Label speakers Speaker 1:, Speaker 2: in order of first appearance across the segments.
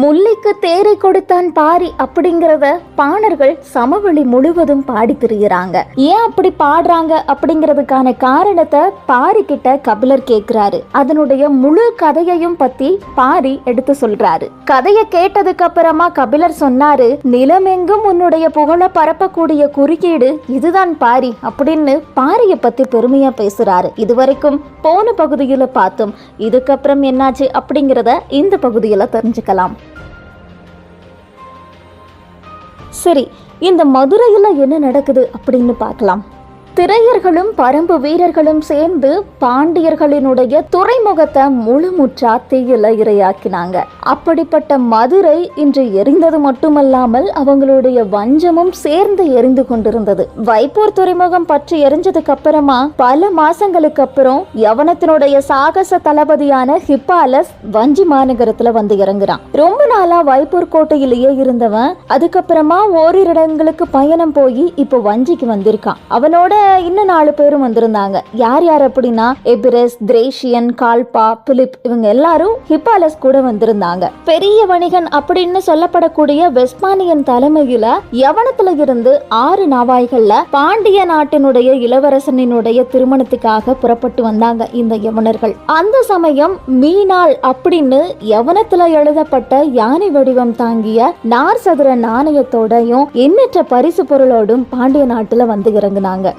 Speaker 1: முல்லைக்கு தேரை கொடுத்தான் பாரி அப்படிங்கிறத பாணர்கள் சமவெளி முழுவதும் பாடி திரிகிறாங்க. ஏன் அப்படி பாடுறாங்க அப்படிங்கிறதுக்கான காரணத்தை பாரி கிட்ட கபிலர் கேட்கிறாரு அதனுடைய முழு கதையையும் பத்தி பாரி எடுத்து சொல்றாரு. கதையை கேட்டதுக்கு அப்புறமா கபிலர் சொன்னாரு நிலமெங்கும் உன்னுடைய புகழ பரப்பக்கூடிய குறுக்கீடு இதுதான் பாரி அப்படின்னு பாரிய பத்தி பெருமையா பேசுறாரு. இதுவரைக்கும் போன பகுதியில பார்த்தோம் இதுக்கப்புறம் என்னாச்சு அப்படிங்கிறத இந்த பகுதியில தெரிஞ்சுக்கலாம். சரி இந்த மதுரையில் என்ன நடக்குது அப்படின்னு பார்க்கலாம். திரையர்களும் பரம்பு வீரர்களும் சேர்ந்து பாண்டியர்களினுடைய துறைமுகத்தை முழுமுற்றா தீயில இரையாக்கினாங்க. அப்படிப்பட்ட மதுரை இன்று எரிந்தது மட்டுமல்லாமல் அவங்களுடைய வஞ்சமும் சேர்ந்து எரிந்து கொண்டிருந்தது. வைப்பூர் துறைமுகம் பற்றி எரிஞ்சதுக்கு அப்புறமா பல மாசங்களுக்கு அப்புறம் யவனத்தினுடைய சாகச தளபதியான ஹிப்பாலஸ் வஞ்சி மாநகரத்துல வந்து இறங்குறான். ரொம்ப நாளா வைப்பூர் கோட்டையிலேயே இருந்தவன் அதுக்கப்புறமா ஓரிரு இடங்களுக்கு பயணம் போய் இப்போ வஞ்சிக்கு வந்திருக்கான். அவனோட இன்னும் நாலு பேரும் வந்திருந்தாங்க. யார் யார் அப்படின்னா எபிரஸ் திரேஷியன் கால்பா பிலிப் இவங்க எல்லாரும் ஹிப்பாலஸ் கூட வந்திருந்தாங்க. பெரிய வணிகன் அப்படின்னு சொல்லப்படக்கூடிய வெஸ்பானியன் தலைமையில யவனத்துல இருந்து ஆறு நாவாய்கள்ல பாண்டிய நாட்டினுடைய இளவரசனினுடைய திருமணத்துக்காக புறப்பட்டு வந்தாங்க இந்த யவனர்கள். அந்த சமயம் மீனாள் அப்படின்னு யவனத்துல எழுதப்பட்ட யானை வடிவம் தாங்கிய நார் சதுர நாணயத்தோடையும் எண்ணற்ற பரிசு பொருளோடும் பாண்டிய நாட்டுல வந்து இறங்குனாங்க.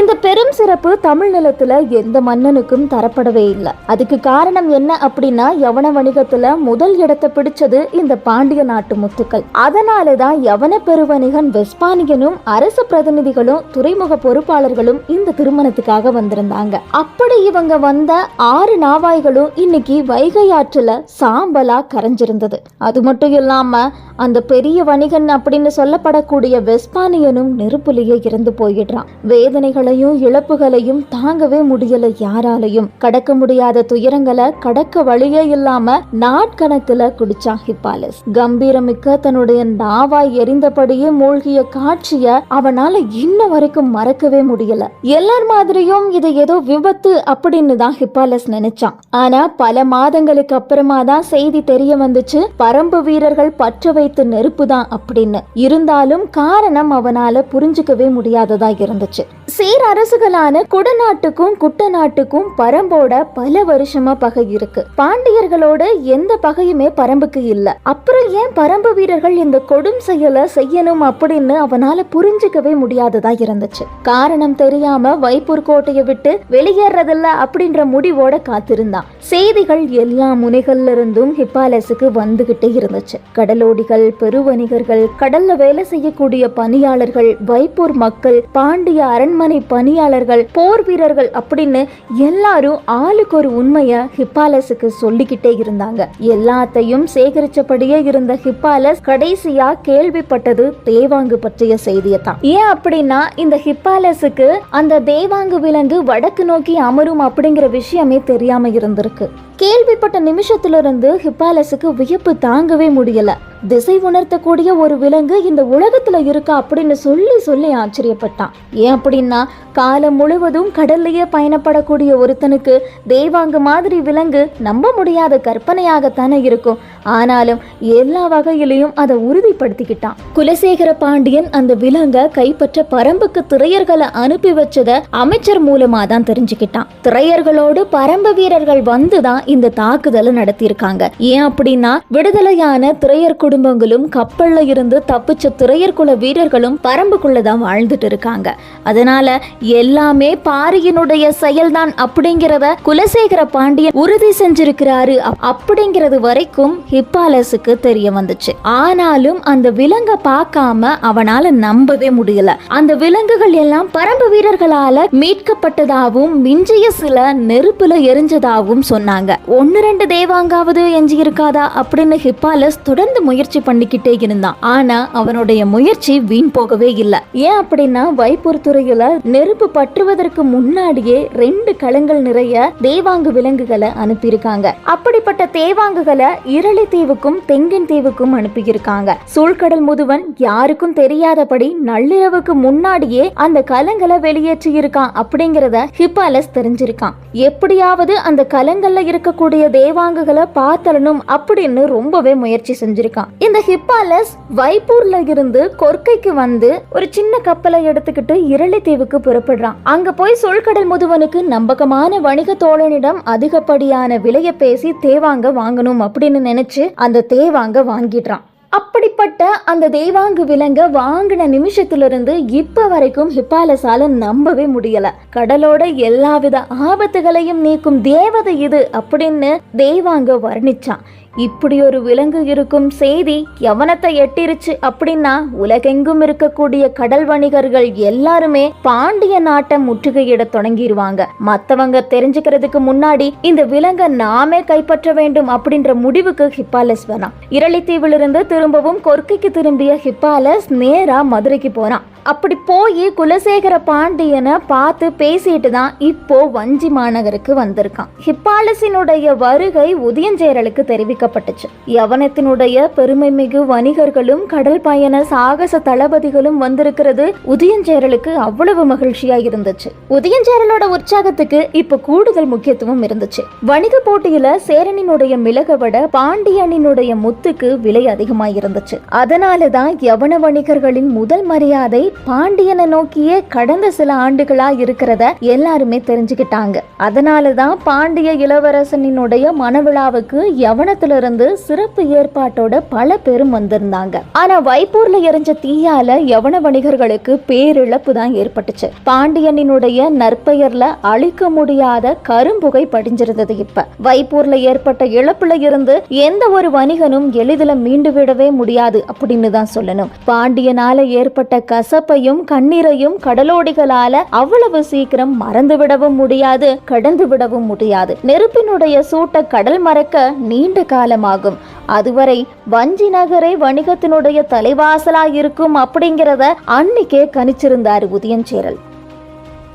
Speaker 1: இந்த பெரும் சிறப்பு தமிழ் நிலத்துல எந்த மன்னனுக்கும் தரப்படவே இல்லை. அதுக்கு காரணம் என்ன அப்படின்னா யவன வணிகத்துல முதல் இடத்தை பிடிச்சது இந்த பாண்டிய நாட்டு முத்துக்கள். அதனாலதான் யவன பெருவணிகன் வெஸ்பானியனும் அரசு பிரதிநிதிகளும் துறைமுக பொறுப்பாளர்களும் இந்த திருமணத்துக்காக வந்திருந்தாங்க. அப்படி இவங்க வந்த ஆறு நாவாய்களும் இன்னைக்கு வைகை ஆற்றுல சாம்பலா கரைஞ்சிருந்தது. அது மட்டும் இல்லாம அந்த பெரிய வணிகன் அப்படின்னு சொல்லப்படக்கூடிய வெஸ்பானியனும் நெருப்புலேயே இறந்து போயிடுறான். வேதனைகள் வேதனைகளையும் இழப்புகளையும் தாங்கவே முடியல யாராலையும். கடக்க முடியாத துயரங்களை கடக்க வழியே இல்லாம நாட்கணக்குல குடிச்சான் ஹிப்பாலஸ். கம்பீரமிக்க தன்னுடைய நாவாய் எரிந்தபடியே மூழ்கிய காட்சிய அவனால இன்ன வரைக்கும் மறக்கவே முடியல. எல்லார் மாதிரியும் இது ஏதோ விபத்து அப்படின்னு தான் ஹிப்பாலஸ் நினைச்சான். ஆனா பல மாதங்களுக்கு அப்புறமா தான் செய்தி தெரிய வந்துச்சு. பரம்பு வீரர்கள் பற்ற வைத்து நெருப்பு தான் அப்படின்னு. இருந்தாலும் காரணம் அவனால புரிஞ்சுக்கவே முடியாததா இருந்துச்சு. பேரரசுகளான குடநாட்டுக்கும் குடநாட்டுக்கும் குட்டநாட்டுக்கும் பரம்போட பல வருஷமா பகை இருக்கு. பாண்டியர்களோட எந்த பகையுமே பரம்புக்கு இல்ல. அப்புறம் ஏன் பரம்பு வீரர்கள் இந்த கொடும் செயலை செய்யணும் அப்படின்னு அவனால புரிஞ்சுக்கவே முடியாததா இருந்துச்சு. காரணம் தெரியாம வைப்பூர் கோட்டையை விட்டு வெளியேறதில்ல அப்படின்ற முடிவோட காத்திருந்தான். செய்திகள் எல்லா முனைகளிலிருந்தும் ஹிப்பாலஸுக்கு வந்துகிட்டே இருந்துச்சு. கடலோடிகள் பெருவணிகர்கள் கடல்ல வேலை செய்யக்கூடிய பணியாளர்கள் வைப்பூர் மக்கள் பாண்டிய அரண்மனை பணியாளர்கள் போர் வீரர்கள் அப்படின்னு எல்லாரும் ஆளுக்கு ஒரு உண்மைய ஹிப்பாலஸுக்கு சொல்லிக்கிட்டே இருந்தாங்க. எல்லாத்தையும் சேகரிச்சபடியே இருந்த ஹிப்பாலஸ் கடைசியா கேள்விப்பட்டது தேவாங்கு பற்றிய செய்தியை தான். ஏன் அப்படின்னா இந்த ஹிப்பாலஸுக்கு அந்த தேவாங்கு விலங்கு வடக்கு நோக்கி அமரும் அப்படிங்கிற விஷயமே தெரியாம இருந்திருக்கு. கேள்விப்பட்ட நிமிஷத்திலிருந்து ஹிப்பாலஸுக்கு வியப்பு தாங்கவே முடியல. திசை உணர்த்தக்கூடிய ஒரு விலங்கு இந்த உலகத்துல இருக்கா அப்படின்னு சொல்லி சொல்லி ஆச்சரியப்பட்டான். ஏன் அப்படின்னா காலம் முழுவதும் கடல்லையே பயணப்படக்கூடிய ஒருத்தனுக்கு தேவாங்கு மாதிரி விலங்கு நம்ப முடியாத கற்பனையாகத்தானே இருக்கும். ஆனாலும் எல்லா வகையிலையும் அதை உறுதிப்படுத்திக்கிட்டான். குலசேகர பாண்டியன் அந்த விலங்கை கைப்பற்ற பரம்புக்கு திரையர்களை அனுப்பி வச்சத அமைச்சர் மூலமா தான் தெரிஞ்சுக்கிட்டான். திரையர்களோடு பரம்பு வீரர்கள் வந்துதான் இந்த தாக்குதலை நடத்தியிருக்காங்க. ஏன் அப்படின்னா விடுதலையான திரையர் குடும்பங்களும் கப்பல்ல இருந்து தப்பிச்ச திரையர்குல வீரர்களும் பரம்புக்குள்ள தான் வாழ்ந்துட்டு இருக்காங்க அதனால எல்லாமே பாரியினுடைய செயல்தான் அப்படிங்கிறத குலசேகர பாண்டியன் உறுதி செஞ்சிருக்கிறாரு அப்படிங்கிறது வரைக்கும் ஹிப்பாலஸுக்கு தெரிய வந்துச்சு. ஆனாலும் அந்த விலங்க பார்க்காம அவனால நம்பவே முடியல. அந்த விலங்குகள் எல்லாம் பரம்பு வீரர்களால மீட்கப்பட்டதாகவும் மிஞ்சிய சில நெருப்புல எரிஞ்சதாகவும் சொன்னாங்க. ஒன்னு ரெண்டு தேவாங்காவது எஞ்சி இருக்காதா அப்படின்னு ஹிப்பாலஸ் தொடர்ந்து முயற்சி முயற்சி பண்ணிக்கிட்டே இருந்தான். ஆனா அவனுடைய முயற்சி வீண் போகவே இல்லை. ஏன் அப்படின்னா வைப்பூர் துறையில நெருப்பு பற்றுவதற்கு முன்னாடியே ரெண்டு களங்கள் நிறைய தேவாங்கு விலங்குகளை அனுப்பியிருக்காங்க. அப்படிப்பட்ட தேவாங்குகளை இரளி தீவுக்கும் தெங்கின் தீவுக்கும் அனுப்பியிருக்காங்க. சூழ்கடல் முதுவன் யாருக்கும் தெரியாதபடி நள்ளிரவுக்கு முன்னாடியே அந்த கலங்களை வெளியேற்றி இருக்கான் அப்படிங்கறத ஹிப்பாலஸ் தெரிஞ்சிருக்கான். எப்படியாவது அந்த கலங்கள்ல இருக்கக்கூடிய தேவாங்குகளை பார்த்தரணும் அப்படின்னு ரொம்பவே முயற்சி செஞ்சிருக்கான். இந்த ஹிப்பாலஸ் வைப்பூர்ல இருந்து கொர்க்கைக்கு வந்து ஒரு சின்ன கப்பலை எடுத்துக்கிட்டு இரளித்தீவுக்கு புறப்படுறான். அங்க போய் சொல்கடல் முதுவனுக்கு நம்பகமான வணிக தோழனிடம் அதிகப்படியான விலையை பேசி தேவாங்க வாங்கணும் அப்படின்னு நினைச்சு அந்த தேவாங்க வாங்கிடுறான். அப்படி அப்படிப்பட்ட அந்த தேவாங்கு விலங்க வாங்கின நிமிஷத்திலிருந்து இப்ப வரைக்கும் ஹிப்பாலசால நம்பவே முடியல. கடலோட எல்லாவித ஆபத்துகளையும் நீக்கும் தேவதை இது அப்படின்னு தெய்வாங்க வர்ணிச்சான். இப்படி ஒரு விலங்கு இருக்கும் செய்தி யவனத்தை எட்டிருச்சு அப்படின்னா உலகெங்கும் இருக்கக்கூடிய கடல் வணிகர்கள் எல்லாருமே பாண்டிய நாட்டை முற்றுகையிட தொடங்கிடுவாங்க மத்தவங்க தெரிஞ்சுக்கிறதுக்கு முன்னாடி இந்த விலங்கை நாமே கைப்பற்ற வேண்டும் அப்படின்ற முடிவுக்கு ஹிப்பாலஸ் வரான் இரளித்தீவிலிருந்து திரும்பவும் கொர்க்கைக்கு திரும்பிய ஹிப்பாலஸ் நேராக மதுரைக்கு போனான். அப்படி போய் குலசேகர பாண்டியனை பார்த்து பேசிட்டு தான் இப்போ வஞ்சி மாநகருக்கு வந்திருக்கான். ஹிப்பாலசினுடைய வருகை உதயஞ்சேரலுக்கு தெரிவிக்கப்பட்டுச்சு. யவனத்தினுடைய பெருமை மிகு வணிகர்களும் கடல் பயண சாகச தளபதிகளும் வந்திருக்கிறது உதயஞ்சேரலுக்கு அவ்வளவு மகிழ்ச்சியா இருந்துச்சு. உதயஞ்சேரலோட உற்சாகத்துக்கு இப்ப கூடுதல் முக்கியத்துவம் இருந்துச்சு. வணிக போட்டியில சேரனினுடைய மிளக விட பாண்டியனினுடைய முத்துக்கு விலை அதிகமாக இருந்துச்சு அதனாலதான் யவன வணிகர்களின் முதல் மரியாதை பாண்டியனை நோக்கியே கடந்த சில ஆண்டுகளா இருக்கிறத எல்லாருமே தெரிஞ்சுக்கிட்டாங்க. அதனாலதான் பாண்டிய இளவரசனினுடைய மனவிழாவுக்கு யவனத்திலிருந்து சிறப்பு ஏற்பாட்டோட பல பேரும் வந்திருந்தாங்க. ஆனா வைப்பூர்ல எரிஞ்ச தீயால யவன வணிகர்களுக்கு பேரிழப்பு தான் ஏற்பட்டுச்சு. பாண்டியனினுடைய நற்பெயர்ல அழிக்க முடியாத கரும்புகை படிஞ்சிருந்தது இப்ப. வைப்பூர்ல ஏற்பட்ட இழப்புல இருந்து எந்த ஒரு வணிகனும் எளிதில் மீண்டு விடவே முடியாது அப்படின்னு தான் சொல்லணும். பாண்டியனால ஏற்பட்ட கசப்பையும் கண்ணீரையும் கடலோடிகளால அவ்வளவு சீக்கிரம் மறந்து விடவும் முடியாது கடந்து விடவும் முடியாது. நெருப்பினுடைய சூட்ட கடல் மறக்க நீண்ட காலமாகும். அதுவரை வஞ்சி நகரை வணிகத்தினுடைய தலைவாசலா இருக்கும் அப்படிங்கிறத அன்னைக்கே கணிச்சிருந்தார் உதயஞ்சேரல்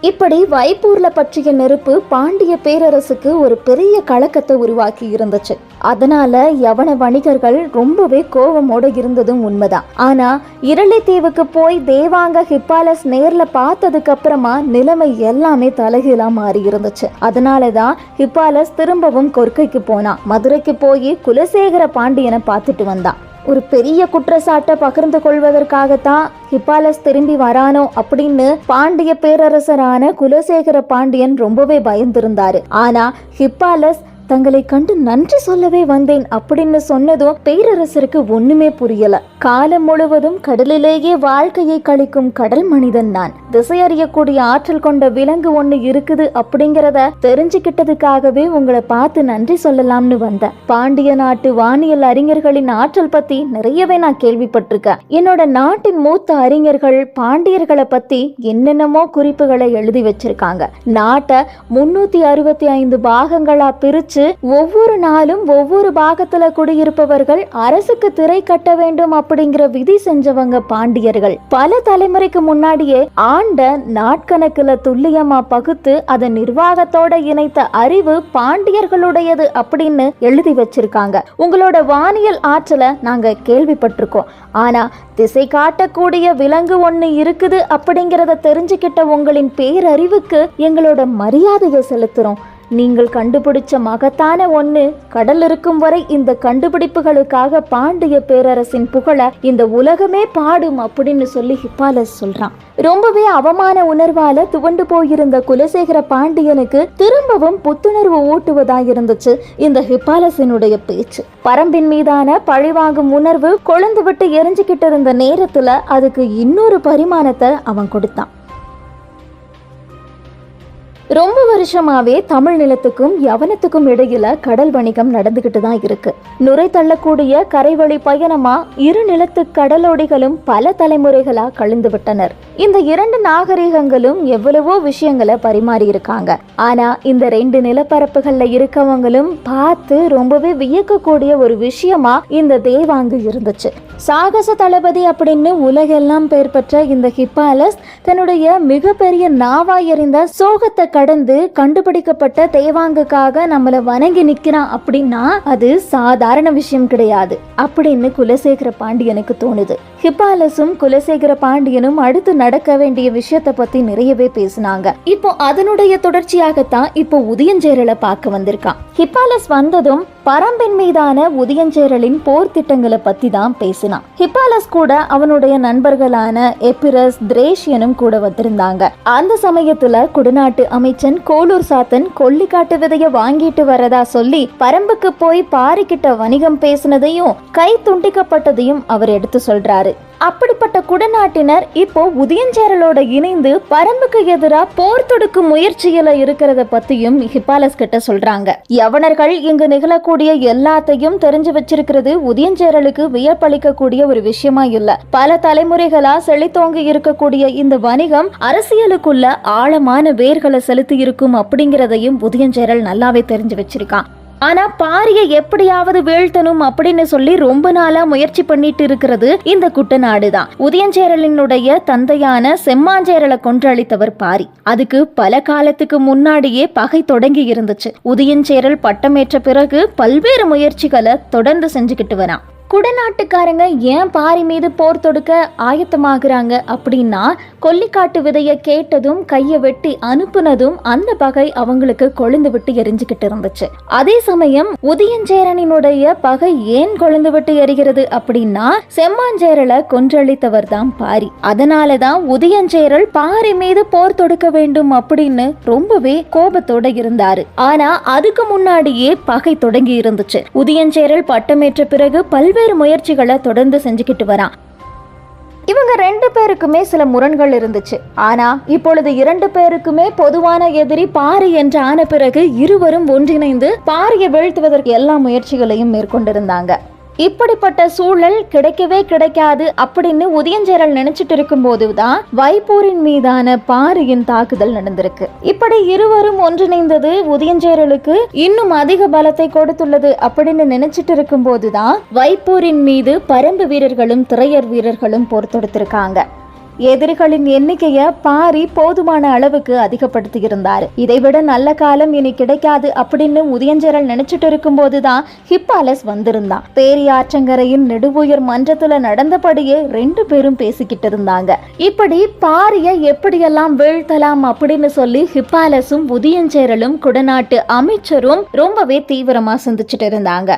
Speaker 1: இப்படி வைப்பூர்ல பற்றிய நெருப்பு பாண்டிய பேரரசுக்கு ஒரு பெரிய கலக்கத்தை உருவாக்கி இருந்துச்சு. அதனால யவன வணிகர்கள் ரொம்பவே கோபமோட இருந்ததும் உண்மைதான். ஆனா இரளித்தீவுக்கு போய் தேவாங்க ஹிப்பாலஸ் நேர்ல பார்த்ததுக்கு அப்புறமா நிலைமை எல்லாமே தலைகீழா மாறி இருந்துச்சு. அதனாலதான் ஹிப்பாலஸ் திரும்பவும் கொர்க்கைக்கு போனான். மதுரைக்கு போய் குலசேகர பாண்டியனை பார்த்துட்டு வந்தான். ஒரு பெரிய குற்றச்சாட்டை பகிர்ந்து கொள்வதற்காகத்தான் ஹிப்பாலஸ் திரும்பி வரானோ அப்படின்னு பாண்டிய பேரரசரான குலசேகர பாண்டியன் ரொம்பவே பயந்திருந்தாரு. ஆனா ஹிப்பாலஸ் தங்களை கண்டு நன்றி சொல்லவே வந்தேன் அப்படின்னு சொன்னதும் பேரரசருக்கு ஒண்ணுமே புரியல. காலம் முழுவதும் கடலிலேயே வாழ்க்கையை கழிக்கும் கடல் மனிதன் நான். திசை அறியக்கூடிய ஆற்றல் கொண்ட விலங்கு ஒண்ணு இருக்குது அப்படிங்கிறத தெரிஞ்சுக்கிட்டதுக்காகவே உங்களை பார்த்து நன்றி சொல்லலாம்னு வந்தேன். பாண்டிய நாட்டு வானியல் அறிஞர்களின் ஆற்றல் பத்தி நிறையவே நான் கேள்விப்பட்டிருக்கேன். என்னோட நாட்டின் மூத்த அறிஞர்கள் பாண்டியர்களை பத்தி என்னென்னமோ குறிப்புகளை எழுதி வச்சிருக்காங்க. நாட்டை முன்னூத்தி அறுபத்தி ஐந்து பாகங்களா பிரிச்சு ஒவ்வொரு நாளும் ஒவ்வொரு பாகத்துல குடியிருப்பவர்கள் அரசுக்கு திரை கட்ட வேண்டும் அப்படிங்கிற விதி செஞ்சவங்க பாண்டியர்கள். பல தலைமுறைக்கு முன்னாடியே ஆண்ட நாட்கணக்குல துல்லியமா பகுத்து அதை நிர்வாகத்தோட இணைத்த அறிவு பாண்டியர்களுடையது அப்படின்னு எழுதி வச்சிருக்காங்க. உங்களோட வானியல் ஆற்றலை நாங்க கேள்விப்பட்டிருக்கோம். ஆனா திசை காட்டக்கூடிய விலங்கு ஒண்ணு இருக்குது அப்படிங்கிறத தெரிஞ்சுக்கிட்ட உங்களின் பேரறிவுக்கு எங்களோட மரியாதையை செலுத்துறோம். நீங்கள் கண்டுபிடிச்ச மகத்தான ஒன்று கடல் இருக்கும் வரை இந்த கண்டுபிடிப்புகளுக்காக பாண்டிய பேரரசின் புகழ இந்த உலகமே பாடும் அப்படின்னு சொல்லி ஹிப்பாலஸ் சொல்றான். ரொம்பவே அவமான உணர்வால துவண்டு போயிருந்த குலசேகர பாண்டியனுக்கு திரும்பவும் புத்துணர்வு ஊட்டுவதா இருந்துச்சு இந்த ஹிப்பாலசினுடைய பேச்சு. பரம்பின் மீதான பழிவாங்கும் உணர்வு கொழுந்து விட்டு எரிஞ்சுக்கிட்டு இருந்த நேரத்துல அதுக்கு இன்னொரு பரிமாணத்தை அவன் கொடுத்தான். ரொம்ப வருஷமாவே தமிழ் நிலத்துக்கும் யவனத்துக்கும் இடையில கடல் வணிகம் நடந்துகிட்டு தான் இருக்கு. நுரை தள்ளக்கூடிய கரைவழி பயணமா இரு நிலத்து கடலோடிகளும் பல தலைமுறைகளா கழிந்து விட்டனர். இந்த இரண்டு நாகரிகங்களும் எவ்வளவோ விஷயங்களை பரிமாறி இருக்காங்க. ஆனா இந்த ரெண்டு நிலப்பரப்புகள்ல இருக்கவங்களும் பார்த்து ரொம்பவே வியக்கக்கூடிய ஒரு விஷயமா இந்த தேவாங்கு இருந்துச்சு. சாகச தளபதி அப்படின்னு உலகெல்லாம் பெயர் பெற்ற இந்த ஹிப்பாலஸ் தன்னுடைய மிகப்பெரிய நாவாய் எறிந்த சோகத்தை கடந்து கண்டுபிடிக்கப்பட்ட தேவாங்குக்காக நம்மள வணங்கி நிக்கிறான் அப்படின்னா அது சாதாரண விஷயம் கிடையாது அப்படின்னு குலசேகர பாண்டியனுக்கு தோணுது. ஹிப்பாலஸும் குலசேகர பாண்டியனும் அடுத்து நடக்க வேண்டிய விஷயத்தை பத்தி நிறையவே பேசினாங்க. இப்போ அதனுடைய தொடர்ச்சியாகத்தான் இப்போ உதயஞ்சேரலை பார்க்க வந்திருக்கான். ஹிப்பாலஸ் வந்ததும் பரம்பின் மீதான உதயஞ்சேரலின் போர் திட்டங்களை பத்தி தான் பேசினான். ஹிப்பாலஸ் கூட அவனுடைய நண்பர்களான எப்பிரஸ் திரேஷியனும் கூட வந்திருந்தாங்க. அந்த சமயத்துல குடநாட்டு அமைச்சன் கோலூர் சாத்தன் கொல்லிக்காட்டு விதைய வாங்கிட்டு வரதா சொல்லி பரம்புக்கு போய் பாரிக்கிட்ட வணிகம் பேசினதையும் கை துண்டிக்கப்பட்டதையும் அவர் எடுத்து சொல்றாரு. அப்படிப்பட்ட குடநாட்டினர் இப்போ உதயஞ்சேரலோட இணைந்து பரம்புக்கு எதிராக போர் தொடுக்கும் முயற்சியில இருக்கிறத பத்தியும் ஹிப்பாலஸ் கிட்ட சொல்றாங்க. யவனர்கள் இங்கு நிகழக்கூடிய எல்லாத்தையும் தெரிஞ்சு வச்சிருக்கிறது உதயஞ்சேரலுக்கு வியப்பளிக்கக்கூடிய ஒரு விஷயமா இல்ல. பல தலைமுறைகளா செழித்தோங்கி இருக்கக்கூடிய இந்த வணிகம் அரசியலுக்குள்ள ஆழமான வேர்களை செலுத்தி இருக்கும் அப்படிங்கிறதையும் உதயஞ்சேரல் நல்லாவே தெரிஞ்சு வச்சிருக்கான். ஆனா பாரியை எப்படியாவது வீழ்த்தணும் அப்படின்னு சொல்லி ரொம்ப நாளா முயற்சி பண்ணிட்டு இருக்கிறது இந்த குட்டநாடு தான் உதயஞ்சேரலினுடைய தந்தையான செம்மாஞ்சேரலை கொன்றளித்தவர் பாரி. அதுக்கு பல காலத்துக்கு முன்னாடியே பகை தொடங்கி இருந்துச்சு. உதயஞ்சேரல் பட்டமேற்ற பிறகு பல்வேறு முயற்சிகளை தொடர்ந்து செஞ்சுக்கிட்டு வரான். குடநாட்டுக்காரங்க ஏன் பாரி மீது போர் தொடுக்க ஆயத்தமாகிறாங்க அப்படின்னா கொல்லிக்காட்டு விதையை கேட்டதும் கையை வெட்டி அனுப்புனதும் அந்த பகை அவங்களுக்கு கொழுந்து விட்டு எரிஞ்சுக்கிட்டு இருந்துச்சு. அதே சமயம் உதயஞ்சேரனினுடைய பகை ஏன் கொழுந்து விட்டு எரிகிறது அப்படின்னா செம்மாஞ்சேரலை கொன்றளித்தவர் தான் பாரி. அதனால தான் உதயஞ்சேரல் பாரி மீது போர் தொடுக்க வேண்டும் அப்படின்னு ரொம்பவே கோபத்தோட இருந்தாரு. ஆனா அதுக்கு முன்னாடியே பகை தொடங்கி இருந்துச்சு. உதயஞ்சேரல் பட்டமேற்ற பிறகு பல்வேறு முயற்சிகளை தொடர்ந்து செஞ்சுக்கிட்டு வரான். இவங்க ரெண்டு பேருக்குமே சில முரண்கள் இருந்துச்சு. ஆனா இப்பொழுது இரண்டு பேருக்குமே பொதுவான எதிரி பாரி என்று ஆன பிறகு இருவரும் ஒன்றிணைந்து பாரியை வீழ்த்துவதற்கு எல்லா முயற்சிகளையும் மேற்கொண்டிருந்தாங்க. இப்படிப்பட்ட சூழல் கிடைக்கவே கிடைக்காது அப்படின்னு உதயஞ்சேரல் நினைச்சிட்டு இருக்கும்போது தான் வைப்பூரின் மீதான பாரியின் தாக்குதல் நடந்திருக்கு. இப்படி இருவரும் ஒன்றிணைந்தது உதயஞ்சேரலுக்கு இன்னும் அதிக பலத்தை கொடுத்துள்ளது அப்படின்னு நினைச்சிட்டு இருக்கும்போது தான் வைப்பூரின் மீது பரம்பு வீரர்களும் திரையர் வீரர்களும் போர் தொடுத்திருக்காங்க. எதிரிகளின் எண்ணிக்கையை பாரி போதுமான அளவுக்கு அதிகப்படுத்தியிருந்தார். இதைவிட நல்ல காலம் இனி கிடைக்காது அப்படின்னு உதயஞ்சரல் நினைச்சிட்டு இருக்கும்போது தான் ஹிப்பாலஸ் வந்திருந்தான். பேரியாற்றங்கரையின் நெடுவுயர் மன்றத்துல நடந்தபடியே ரெண்டு பேரும் பேசிக்கிட்டு இருந்தாங்க. இப்படி பாரிய எப்படியெல்லாம் வீழ்த்தலாம் அப்படின்னு சொல்லி ஹிப்பாலஸும் உதயஞ்சேரலும் குடநாட்டு அமைச்சரும் ரொம்பவே தீவிரமா சிந்திச்சிட்டு இருந்தாங்க.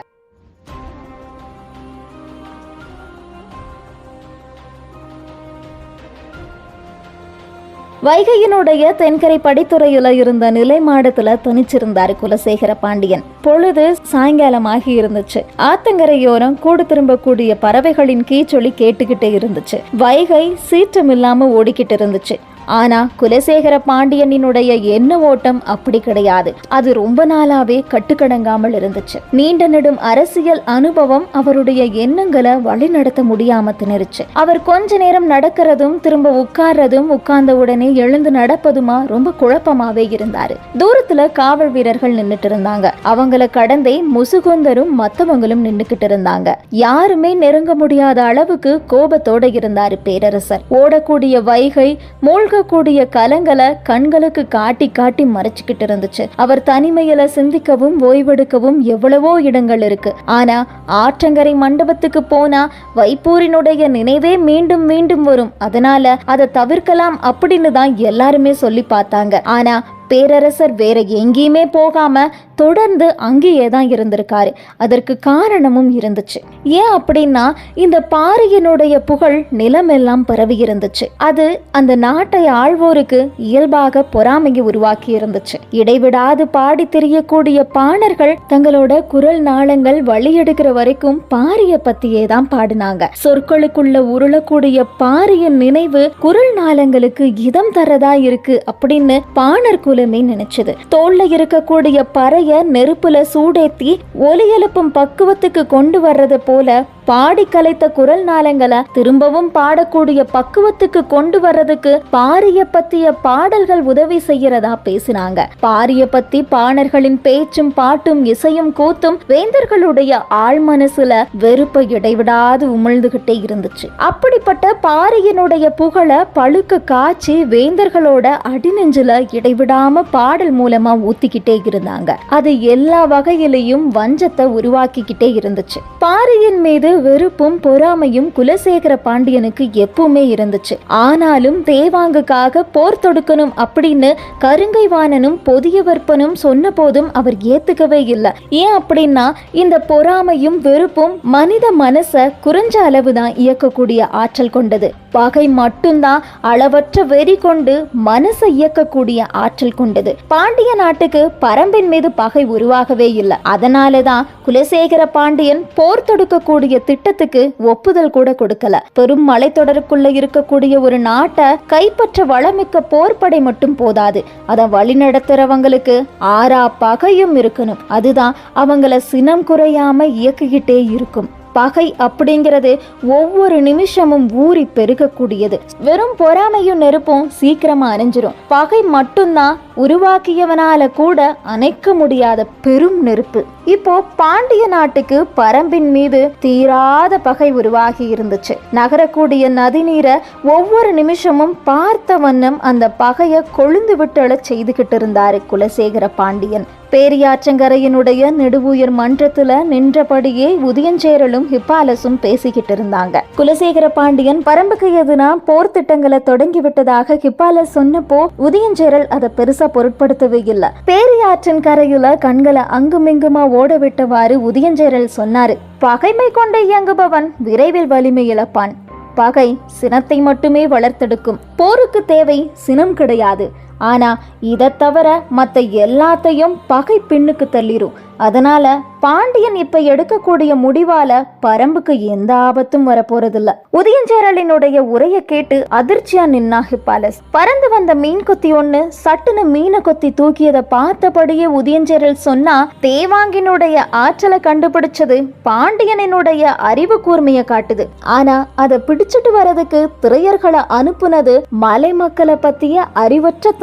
Speaker 1: வைகையினுடைய தென்கரை படித்துறையில இருந்த நிலை மாடத்துல தனிச்சிருந்தார் குலசேகர பாண்டியன். பொழுது சாயங்காலமாகி இருந்துச்சு. ஆத்தங்கரையோரம் கூடு திரும்பக்கூடிய பறவைகளின் கீச்சொலி கேட்டுக்கிட்டே இருந்துச்சு. வைகை சீற்றம் இல்லாம ஓடிக்கிட்டு இருந்துச்சு. ஆனா குலசேகர பாண்டியனினுடைய எண்ண ஓட்டம் அப்படி கிடையாது. அது ரொம்ப நாளாவே கட்டுக்கடங்காமல் இருந்துச்சு. நீண்ட நெடும் அரசியல் அனுபவம் அவருடைய எண்ணங்களை வழிநடத்த முடியாம திணறுச்சு அவர் கொஞ்ச நேரம் நடக்கிறதும் திரும்ப உட்கார்றதும் உட்கார்ந்த உடனே எழுந்து நடப்பதுமா ரொம்ப குழப்பமாவே இருந்தாரு. தூரத்துல காவல் வீரர்கள் நின்னுட்டு இருந்தாங்க. அவங்கள கடந்தே முசுகுந்தரும் மத்தவங்களும் நின்னுக்கிட்டு இருந்தாங்க. யாருமே நெருங்க முடியாத அளவுக்கு கோபத்தோட இருந்தாரு பேரரசர். ஓடக்கூடிய வைகை மூழ்க மூழ்கக்கூடிய கலங்களை கண்களுக்கு காட்டி காட்டி மறைச்சுக்கிட்டு இருந்துச்சு. அவர் தனிமையில சிந்திக்கவும் ஓய்வெடுக்கவும் எவ்வளவோ இடங்கள் இருக்கு. ஆனா ஆற்றங்கரை மண்டபத்துக்கு போனா வைப்பூரினுடைய நினைவே மீண்டும் மீண்டும் வரும். அதனால அதை தவிர்க்கலாம் அப்படின்னு தான் எல்லாருமே சொல்லி பார்த்தாங்க. ஆனா பேரரசர் வேற எங்கேயுமே போகாம தொடர்ந்து அங்கேயே தான் இருந்திருக்காரு. அதற்கு காரணமும் இருந்துச்சு. ஏன் அப்படின்னா இந்த பாரியனுடைய புகழ் நிலமெல்லாம் பரவி இருந்துச்சு. அது அந்த நாட்டை ஆழ்வோருக்கு இயல்பாக பொறாமையை உருவாக்கி இருந்துச்சு. இடைவிடாது பாடி தெரியக்கூடிய பாணர்கள் தங்களோட குரல் நாளங்கள் வழியெடுக்கிற வரைக்கும் பாரிய பத்தியே தான் பாடினாங்க. சொற்களுக்குள்ள உருளக்கூடிய பாரியின் நினைவு குரல் நாளங்களுக்கு இதம் தரதா இருக்கு அப்படின்னு பாணர் குல கூட்டமே நினைச்சது. தோல்ல இருக்கக்கூடிய பறைய நெருப்புல சூடேத்தி ஒலி எழுப்பும் பக்குவத்துக்கு கொண்டு வர்றது போல பாடி கலைத்த குரல் நாளங்களை திரும்பவும் பாடக்கூடிய பக்குவத்துக்கு கொண்டு வர்றதுக்கு பாரிய பத்திய பாடல்கள் உதவி செய்யறதா பேசினாங்க. பாரிய பத்தி பாணர்களின் பேச்சும் பாட்டும் இசையும் கூத்தும் வேந்தர்களுடைய ஆழ் மனசுல வெறுப்பை இடைவிடாது உமிழ்ந்துகிட்டே இருந்துச்சு. அப்படிப்பட்ட பாரியனுடைய புகழ பழுக்க காய்ச்சி வேந்தர்களோட அடிநெஞ்சில இடைவிடாம பாடல் மூலமா ஊத்திக்கிட்டே இருந்தாங்க. அது எல்லா வகையிலையும் வஞ்சத்தை உருவாக்கிக்கிட்டே இருந்துச்சு. பாரியின் மீது வெறுப்பும் பொறாமையும் குலசேகர பாண்டியனுக்கு எப்பவுமே இருந்துச்சு. ஆனாலும் தேவாங்குக்காக போர் தொடுக்கணும் அப்படின்னு கருங்கை வாணனும் பொதியவர்ப்பனும் சொன்ன போதும் அவர் ஏத்துக்கவே இல்லை. ஏன் அப்படின்னா இந்த பொறாமையும் வெறுப்பும் மனித மனசை குறைஞ்ச அளவுதான் இயக்கக்கூடிய ஆற்றல் கொண்டது. பகை மட்டும்தான் அளவற்ற வெறி கொண்டு மனசை இயக்கக்கூடிய ஆற்றல் கொண்டது. பாண்டிய நாட்டுக்கு பரம்பின் மீது பகை உருவாகவே இல்லை. அதனால தான் குலசேகர பாண்டியன் போர் தொடுக்கக்கூடிய திட்டத்துக்கு ஒப்புதல் கூட கொடுக்கல. பெரும் மலைத்தொடருக்குள்ள இருக்கக்கூடிய ஒரு நாட்டை கைப்பற்ற வளமிக்க போர்ப்படை மட்டும் போதாது. அதை வழிநடத்துறவங்களுக்கு ஆறா பகையும் இருக்கணும். அதுதான் அவங்கள சினம் குறையாம இயக்கிக்கிட்டே இருக்கும். பகை அப்படிங்கிறது ஒவ்வொரு நிமிஷமும் ஊறி பெருகக்கூடியது. வெறும் பொறாமையும் நெருப்பும் சீக்கிரமா அணைஞ்சிரும். பகை மட்டும்தான் உருவாக்கியவனால கூட அணைக்க முடியாத பெரும் நெருப்பு. இப்போ பாண்டிய நாட்டுக்கு பரம்பின் மீது தீராத பகை உருவாகி இருந்துச்சு. நகரக்கூடிய நதிநீரை ஒவ்வொரு நிமிஷமும் பார்த்த வண்ணம் அந்த பகையை கொழுந்து விட்டழச் செய்துகிட்டு இருந்தாரு குலசேகர பாண்டியன். பேரியாற்றங்கரையினுடைய நெடுவுயர் மன்றத்துல நின்றபடியே உதயஞ்சேரலும் ஹிப்பாலசும் பேசிக்கிட்டு இருந்தாங்க குலசேகர பாண்டியன் பரம்புக்கு எதுனா போர் திட்டங்களை தொடங்கி விட்டதாக ஹிப்பாலஸ் சொன்னப்போ உதயஞ்சேரல் அதை பெருசா பொருட்படுத்தவே இல்லை. பேரியாற்றின் கரையில கண்களை அங்குமிங்குமா ஓட விட்டவாறு உதயஞ்சேரல் சொன்னாரு பகைமை கொண்டு இயங்குபவன் விரைவில் வலிமை இழப்பான். பகை சினத்தை மட்டுமே வளர்த்தெடுக்கும். போருக்கு தேவை சினம் கிடையாது. ஆனா இதை தவிர மற்ற எல்லாத்தையும் பகை பின்னுக்கு தள்ளிரும் அதனால பாண்டியன் இப்ப எடுக்கக்கூடிய முடிவால பரம்புக்கு எந்த ஆபத்தும் வரப்போறதில்ல. உதயஞ்சேரலினுடைய உரையை கேட்டு அதிர்ச்சியா நின்னாகு பாலஸ். பறந்து வந்த மீன் கொத்தி ஒண்ணு சட்டுன்னு மீனை கொத்தி தூக்கியதை பார்த்தபடியே உதயஞ்சேரல் சொன்னா தேவாங்கினுடைய ஆற்றலை கண்டுபிடிச்சது பாண்டியனினுடைய அறிவு கூர்மையை காட்டுது. ஆனா அதை பிடிச்சிட்டு வர்றதுக்கு திரையர்களை அனுப்புனது மலை மக்களை பத்திய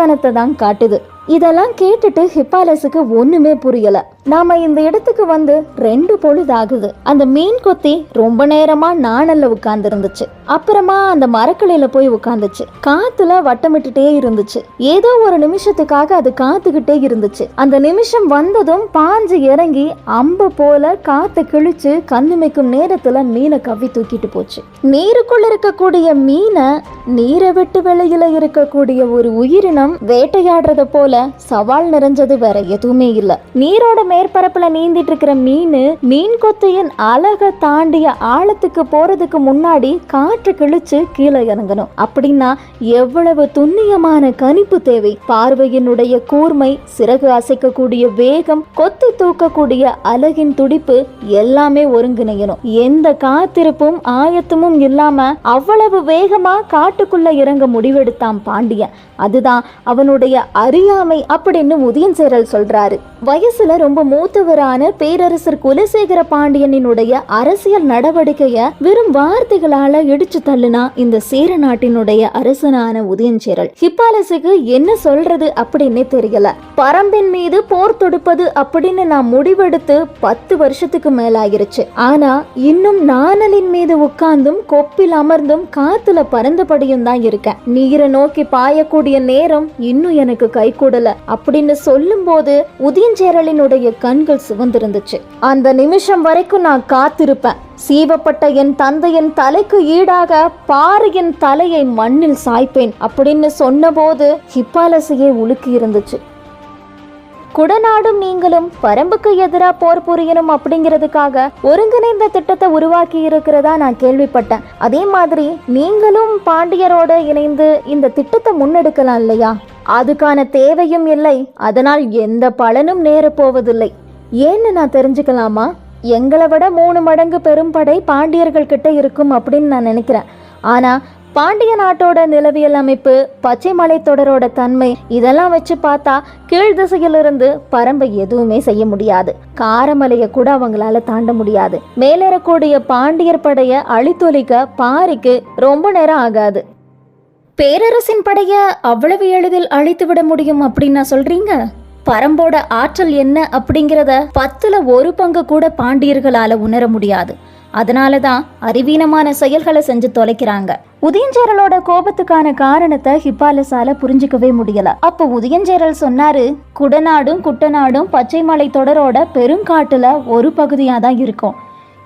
Speaker 1: அறிவற்றத்தனத்தை தான் காட்டுது. இதெல்லாம் கேட்டுட்டு ஹிப்பாலஸுக்கு ஒண்ணுமே புரியல. நாம இந்த இடத்துக்கு வந்து ரெண்டு பொழுது ஆகுது அந்த மீன் கொத்தி ரொம்ப நேரமா நாணல்ல உட்கார்ந்து இருந்துச்சு அப்புறமா அந்த மரக்கிளையில போய் உட்காந்துச்சு காத்துல வட்டமிட்டுட்டே இருந்துச்சு. ஏதோ ஒரு நிமிஷத்துக்காக அது காத்துக்கிட்டே இருந்துச்சு. அந்த நிமிஷம் வந்ததும் பாஞ்சு இறங்கி அம்பு போல காத்து கிழிச்சு கண்ணுமைக்கும் நேரத்துல மீனை கவ்வி தூக்கிட்டு போச்சு. நீருக்குள்ள இருக்கக்கூடிய மீனை நீரை விட்டு வெளியில இருக்கக்கூடிய ஒரு உயிரினம் வேட்டையாடுறத போல சவால் நிறைஞ்சது வேற எதுவுமே இல்லை. நீரோட மேற்பரப்புல நீந்திட்டு இருக்கிற மீன் மீன் கொத்தையின் அழக தாண்டிய ஆழத்துக்கு போறதுக்கு முன்னாடி காற்று கிழிச்சு கீழே இறங்கணும். அப்படின்னா எவ்வளவு துண்ணியமான கணிப்பு தேவை. பார்வையினுடைய கூர்மை சிறகு அசைக்கக்கூடிய வேகம் கொத்தி தூக்கக்கூடிய அழகின் துடிப்பு எல்லாமே ஒருங்கிணையணும். எந்த காத்திருப்பும் ஆயத்தமும் இல்லாம அவ்வளவு வேகமா காட்டுக்குள்ள இறங்க முடிவெடுத்தான் பாண்டியன். அதுதான் அவனுடைய அறியாமை அப்படின்னு உதயஞ்சேரல் சொல்றாரு. வயசுல ரொம்ப மூத்தவரான பேரரசர் குலசேகர பாண்டியனினுடைய அரசியல் நடவடிக்கைய வெறும் வார்த்தைகளால இடிச்சு தள்ளுனா இந்த சேர நாட்டினுடைய அரசனான உதயஞ்சேரல் ஹிப்பாலசுக்கு என்ன சொல்றது அப்படின்னே தெரியல. பரம்பின் மீது போர் தொடுப்பது அப்படின்னு நான் முடிவெடுத்து பத்து வருஷத்துக்கு மேலாயிருச்சு. ஆனா இன்னும் நாணலின் மீது உட்கார்ந்தும் கொப்பில் அமர்ந்தும் காத்துல பறந்தபடியும் தான் இருக்கேன். நீரை நோக்கி பாயக்கூடிய நேரம் இன்னும் எனக்கு கை கூடல அப்படின்னு சொல்லும்போது உதயஞ்சேரலினுடைய கண்கள் சிவந்திருந்துச்சு. அந்த நிமிஷம் வரைக்கும் நான் காத்திருப்பேன். சீவப்பட்ட என் தந்தையின் தலைக்கு ஈடாக பாரியின் தலையை மண்ணில் சாய்ப்பேன் அப்படின்னு சொன்னபோது ஹிப்பாலசியே உலுக்கி இருந்துச்சு. குடநாடும் நீங்களும் பரம்புக்கு எதிராக போர் புரியணும் அப்படிங்கிறதுக்காக ஒருங்கிணைந்த திட்டத்தை உருவாக்கி இருக்கிறதா நான் கேள்விப்பட்டேன். அதே மாதிரி நீங்களும் பாண்டியரோட இணைந்து இந்த திட்டத்தை முன்னெடுக்கலாம் இல்லையா? அதுக்கான தேவையும் இல்லை. அதனால் எந்த பலனும் நேரப்போவதில்லை. ஏன்னு நான் தெரிஞ்சுக்கலாமா? எங்களை விட மூணு மடங்கு பெரும்படை பாண்டியர்கள் கிட்ட இருக்கும் அப்படின்னு நான் நினைக்கிறேன். ஆனால் பாண்டிய நாட்டோட நிலவியல் அமைப்பு பச்சை மலைத்தொடரோட தன்மை இதெல்லாம் வச்சு பார்த்தா கீழ் திசையிலிருந்து பரம்பை எதுவுமே செய்ய முடியாது. காரமலையை கூட அவங்களால தாண்ட முடியாது. மேலேறக்கூடிய பாண்டியர் படைய அழித்தொலிக்க பாரிக்கு ரொம்ப நேரம் ஆகாது. பேரரசின் படைய அவ்வளவு எளிதில் அழித்து விட முடியும் அப்படின்னு சொல்றீங்க? பரம்போட ஆற்றல் என்ன அப்படிங்கிறத பத்துல ஒரு பங்கு கூட பாண்டியர்களால உணர முடியாது. அதனால தான் அறிவீனமான செயல்களை செஞ்சு தொலைக்கிறாங்க. உதயஞ்சேரலோட கோபத்துக்கான காரணத்தை ஹிப்பாலஸால புரிஞ்சுக்கவே முடியல. அப்ப உதயஞ்சேரல் சொன்னாரு குடநாடும் குட்டநாடும் பச்சை மலை தொடரோட பெருங்காட்டுல ஒரு பகுதியா தான் இருக்கும்.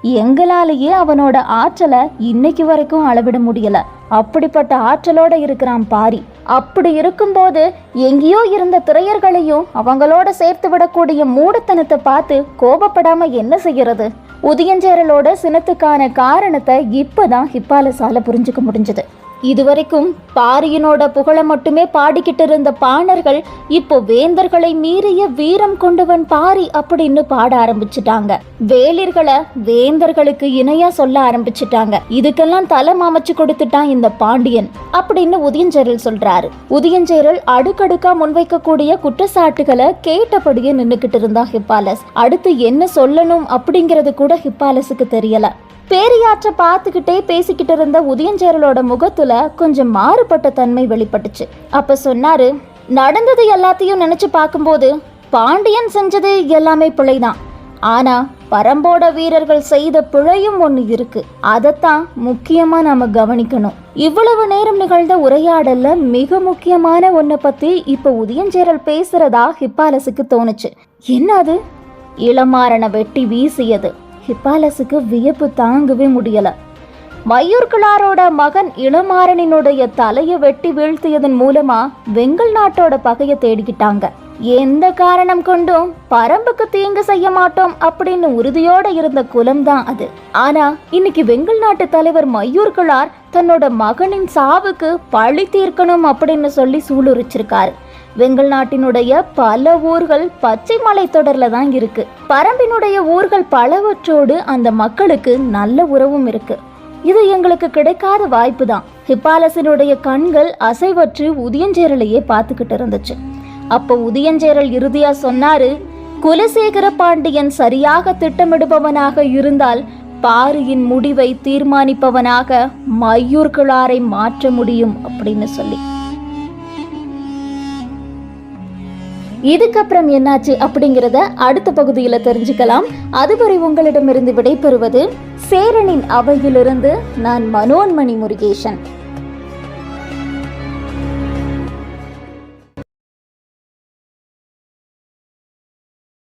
Speaker 1: எங்களாலேயே அவனோட ஆற்றலை இன்னைக்கு வரைக்கும் அளவிட முடியல. அப்படிப்பட்ட ஆற்றலோட இருக்கிறான் பாரி. அப்படி இருக்கும்போது எங்கேயோ இருந்த திரையர்களையும் அவங்களோட சேர்த்து விடக்கூடிய மூடத்தனத்தை பார்த்து கோபப்படாம என்ன செய்யறது? உதயஞ்சேரலோட சினத்துக்கான காரணத்தை இப்பதான் ஹிப்பாலசால புரிஞ்சுக்க முடிஞ்சது. இதுவரைக்கும் பாரியினோட புகழ மட்டுமே பாடிக்கிட்டு இருந்த பாணர்கள் இப்போ வேந்தர்களை மீறிய வீரம் கொண்டவன் பாரி அப்படின்னு பாட ஆரம்பிச்சிட்டாங்க. வேலிர்களை வேந்தர்களுக்கு இணையா சொல்ல ஆரம்பிச்சிட்டாங்க. இதுக்கெல்லாம் தலம் அமைச்சு கொடுத்துட்டான் இந்த பாண்டியன் அப்படின்னு உதயஞ்சேரல் சொல்றாரு. உதயஞ்சேரல் அடுக்கடுக்கா முன்வைக்கக்கூடிய குற்றச்சாட்டுகளை கேட்டபடியே நின்னுக்கிட்டு இருந்தான் ஹிப்பாலஸ். அடுத்து என்ன சொல்லணும் அப்படிங்கிறது கூட ஹிப்பாலஸுக்கு தெரியல. பேரியாற்ற பார்த்துக்கிட்டே பேசிக்கிட்டு இருந்த உதயஞ்சேரலோட முகத்துல கொஞ்சம் மாறுபட்ட தன்மை வெளிப்பட்டுச்சு. அப்ப சொன்னாரு நடந்தது எல்லாத்தையும் நினைச்சு பார்க்கும்போது பாண்டியன் செஞ்சது எல்லாமே பிழைதான். ஆனா பரம்போட வீரர்கள் செய்த பிழையும் ஒன்று இருக்கு. அதைத்தான் முக்கியமா நாம கவனிக்கணும். இவ்வளவு நேரம் நிகழ்ந்த உரையாடல்ல மிக முக்கியமான ஒன்றை பத்தி இப்ப உதயஞ்சேரல் பேசுறதா ஹிப்பாலசுக்கு தோணுச்சு. என்ன அது இளமாறனை வெட்டி வீசியது. ஹிப்பாலஸுக்கு வியப்பு தாங்கவே முடியல. மயூர்கிளாரோட மகன் இளமாறனினுடைய தலையை வெட்டி வீழ்த்தியதன் மூலமா வெங்கல் நாட்டோட பகையை தேடிக்கிட்டாங்க. எந்த காரணம் கொண்டும் பரம்புக்கு தீங்கு செய்ய மாட்டோம் அப்படின்னு உறுதியோட இருந்த குலம் தான் அது. ஆனா இன்னைக்கு வெங்கல் நாட்டு தலைவர் மயூர்குலார் தன்னோட மகனின் சாவுக்கு பழி தீர்க்கணும் அப்படின்னு சொல்லி சூளுரிச்சிருக்காரு. வெங்கல் நாட்டினுடைய பல ஊர்கள் பச்சை மலை தொடர்ல தான் இருக்கு. பரம்பினுடைய ஊர்கள் பலவற்றோடு அந்த மக்களுக்கு நல்ல உறவும் இருக்கு. இது எங்களுக்கு கிடைக்காத வாய்ப்பு தான். ஹிப்பாலசனுடைய கண்கள் அசைவற்று உதியஞ்சேரலையே பார்த்துக்கிட்டு இருந்துச்சு. அப்போ உதயஞ்சேரல் இறுதியா சொன்னாரு குலசேகர பாண்டியன் சரியாக திட்டமிடுபவனாக இருந்தால் பாரியின் முடிவை தீர்மானிப்பவனாக மையூர்கிழாரை மாற்ற முடியும் அப்படின்னு சொல்லி. இதுக்கப்புறம் என்னாச்சு அப்படிங்கிறத அடுத்த பகுதியில் தெரிஞ்சுக்கலாம். அதுவரை உங்களிடமிருந்து விடைபெறுவது சேரனின் அவையிலிருந்து நான் மனோன்மணி முருகேசன்.